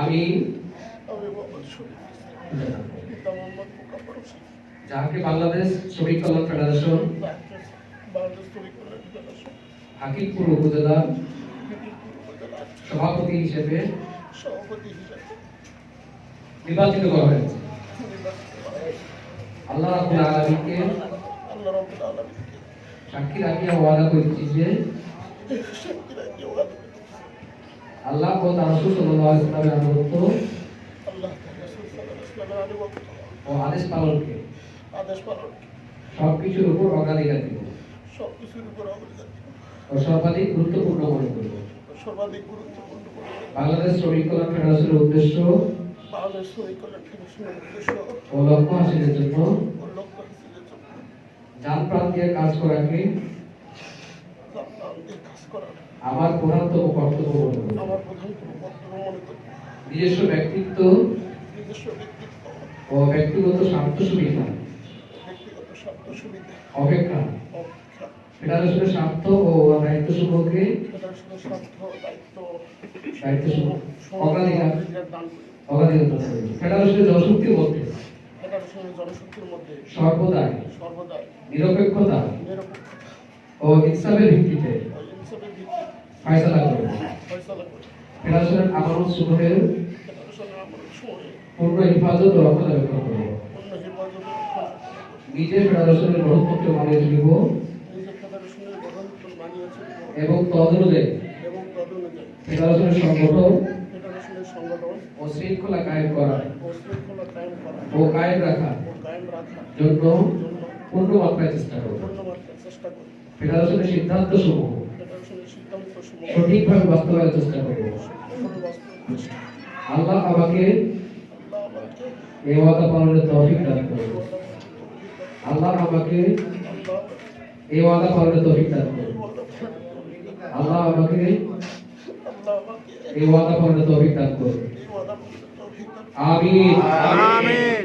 আমি যাহাকে বাংলাদেশ শ্রমিক কল্যাণ ফেডারেশন, হাকিমপুর উপজেলা সভাপতি হিসেবে নির্বাচিত করা হয়েছে। আল্লাহ রাবুল আলমীকে সাক্ষী রাখিয়া ওয়াদা করছি যে শান্তি রাখিয়ে ওয়াদা করি। আল্লাহ ও তার রসুল সাল্লাল্লাহু আলাইহি ওয়াসাল্লামের আনুগত্য আল্লাহ তাআলা রাসূল সাল্লাল্লাহু আলাইহি ওয়াসাল্লামের ও আদেশ পালনকে আদেশ পালন সবকিছুর উপর অগ্রাধিকার দিব। সব কিছুর উপর অগ্রাধিকার দিব। ও সর্বাধিক গুরুত্বপূর্ণ মনে করব। সর্বাধিক গুরুত্বপূর্ণ বাংলাদেশ শ্রমিক কল্যাণ ফেডারেশনের উদ্দেশ্য বাংলাদেশ শ্রমিক কল্যাণ ফেডারেশনের উদ্দেশ্য ও লক্ষ্য হাসিলের জন্য ও লক্ষ্য হাসিলের জন্য যান প্রাণ দিয়ে কাজ করাকে প্রাণ দিয়ে কাজ করার আমার প্রধানতম কর্তব্য মনে নিজস্ব ব্যক্তিত্ব ও ব্যক্তিগত স্বার্থ সুবিধা অপেক্ষা। ফেডারেশনের স্বার্থ ও দায়িত্ব সমূহকে দায়িত্ব। সমূহ অগ্রাধিকার। অগ্রাধিকার। ফেডারেশনের জনশক্তির মধ্যে। সর্বদাই। নিরপেক্ষতা। ও ইনসাফের ভিত্তিতে। ফয়সালা করবে করি। ফেডারেশনের আমানত সমূহের পূর্ণ হেফাজত ও রক্ষণাবেক্ষণ করব নিজে ফেডারেশনের মানিয়ে চলিব। এবং তদনুযায়ী ফেডারেশনের সংগঠন ও শৃঙ্খলা কায়েম করা। ও কায়েম রাখা। জন্য পূর্ণ মাত্রায় চেষ্টা করব ফেডারেশনের সিদ্ধান্ত সমূহ সঠিকভাবে বাস্তবায়নের চেষ্টা করব। আল্লাহ আমাকে এই ওয়াদা পালনের তৌফিক দান করুন। আল্লাহ আমাকে এই ওয়াদা পালনের তৌফিক দান করুন। আল্লাহ আমাকে এই ওয়াদা পালনের তৌফিক দান করুন। আমিন আমিন